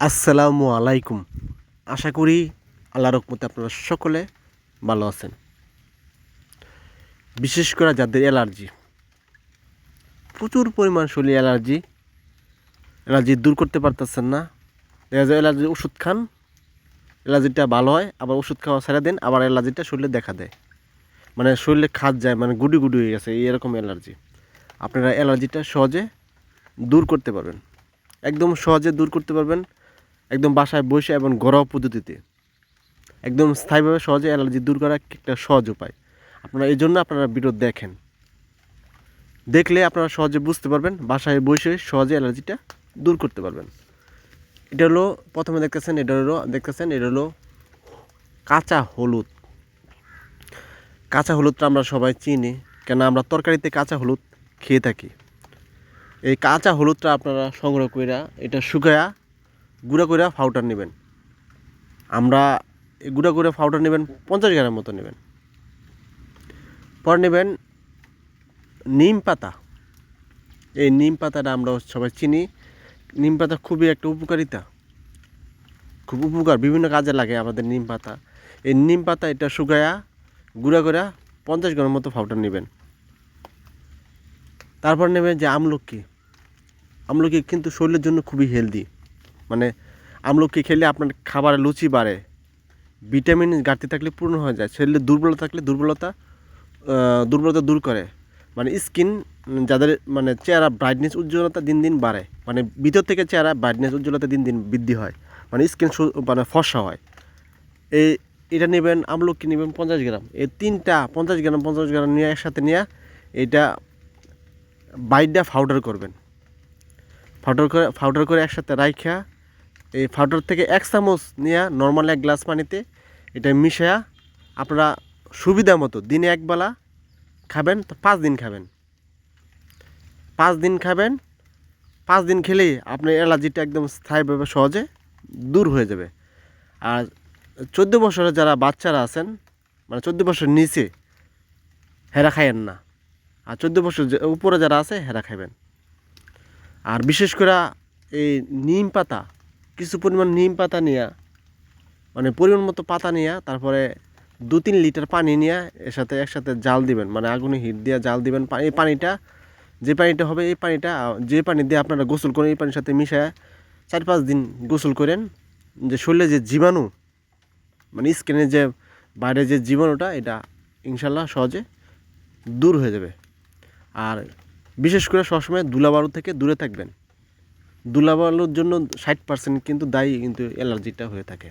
আসসালামু আলাইকুম। আশা করি আল্লাহ রকমতে আপনারা সকলে ভালো আছেন। বিশেষ করে যাদের অ্যালার্জি, প্রচুর পরিমাণ শরীরে অ্যালার্জি অ্যালার্জি দূর করতে পারতেছেন না। দেখা যায় অ্যালার্জির ওষুধ খান, অ্যালার্জিটা ভালো হয়, আবার ওষুধ খাওয়া ছেড়ে দেন, আবার অ্যালার্জিটা শরীরে দেখা দেয়। মানে শরীরে খাদ যায় মানে গুডি গুডি হয়ে গেছে, এরকম অ্যালার্জি। আপনারা অ্যালার্জিটা সহজে দূর করতে পারবেন। একদম সহজে দূর করতে পারবেন। একদম বাসায় বসে এবং ঘরোয়া পদ্ধতিতে। একদম স্থায়ীভাবে সহজে অ্যালার্জি দূর করা একটা সহজ উপায়। আপনারা এই জন্য আপনারা ভিডিও দেখেন। দেখলে আপনারা সহজে বুঝতে পারবেন, বাসায় বসে সহজে অ্যালার্জিটা দূর করতে পারবেন। এটা হলো, প্রথমে দেখতেছেন, এটা হলো, দেখতেছেন, এটা হলো কাঁচা হলুদ। কাঁচা হলুদটা আমরা সবাই চিনি কেন আমরা তরকারিতে কাঁচা হলুদ খেয়ে থাকি। এই কাঁচা হলুদটা আপনারা সংগ্রহ করে এটা শুকায়া গুঁড়া করে পাউডার নেবেন। আমরা গুঁড়া করে পাউডার নেবেন পঞ্চাশ গ্রামের মতো নেবেন। পর নেবেন নিম পাতা। এই নিম পাতাটা আমরা সবাই চিনি। নিম পাতা খুবই একটা উপকারিতা। খুব উপকার, বিভিন্ন কাজে লাগে আমাদের নিম পাতা। এই নিম পাতা, এটা শুকায়া গুঁড়া করে পঞ্চাশ গ্রামের মতো পাউডার নেবেন। তারপর নেবেন যে আমলকি। আমলকি কিন্তু শরীরের জন্য খুবই হেলদি মানে আমলকি খেলে আপনার খাবারে লুচি বাড়ে। ভিটামিন ঘাটতি থাকলে পূর্ণ হয়ে যায়। শরীরে দুর্বলতা থাকলে দুর্বলতা দুর্বলতা দূর করে। মানে স্কিন যাদের মানে চেহারা ব্রাইটনেস উজ্জ্বলতা দিন দিন বাড়ে। মানে ভিতর থেকে চেহারা ব্রাইটনেস উজ্জ্বলতা দিন দিন বৃদ্ধি হয়। মানে স্কিন মানে ফর্সা হয়। এই, এটা নেবেন, আমলকি নেবেন পঞ্চাশ গ্রাম। এই তিনটা পঞ্চাশ গ্রাম পঞ্চাশ গ্রাম নিয়ে একসাথে নিয়ে এটা বাইডটা পাউডার করবেন। পাউডার করে পাউডার করে একসাথে রাইখা এই পাউডার থেকে এক চামচ নিয়ে নর্মাল এক গ্লাস পানিতে এটা মিশায়া আপনারা সুবিধা মতো দিনে একবেলা খাবেন, তো পাঁচ দিন খাবেন। পাঁচ দিন খাবেন, পাঁচ দিন খেলেই আপনার অ্যালার্জিটা একদম স্থায়ীভাবে সহজে দূর হয়ে যাবে। আর চোদ্দ বছরের যারা বাচ্চারা আছেন মানে চোদ্দ বছর নিচে, হেরা খাইয়েন না। আর চোদ্দ বছর উপরে যারা আছে, হেরা খাবেন আর বিশেষ করে এই নিম পাতা কিছু পরিমাণ নিম পাতা নিয়ে মানে পরিমাণ মতো পাতা নিয়ে, তারপরে দু তিন লিটার পানি নিয়ে এর সাথে একসাথে জাল দিবেন। মানে আগুনে হিট দিয়ে জাল দিবেন এই পানিটা, যে পানিটা হবে এই পানিটা যে পানি দিয়ে আপনারা গোসল করেন, এই পানির সাথে মিশায় চার পাঁচ দিন গোসল করেন। যে শরীরে যে জীবাণু মানে স্কিনে যে বাইরে যে জীবাণুটা, এটা ইনশাল্লাহ সহজে দূর হয়ে যাবে। আর বিশেষ করে সবসময় ধুলাবালু থেকে দূরে থাকবেন। ধুলাবালুর জন্য ষাট পার্সেন্ট কিন্তু দায়ী কিন্তু অ্যালার্জিটা হয়ে থাকে।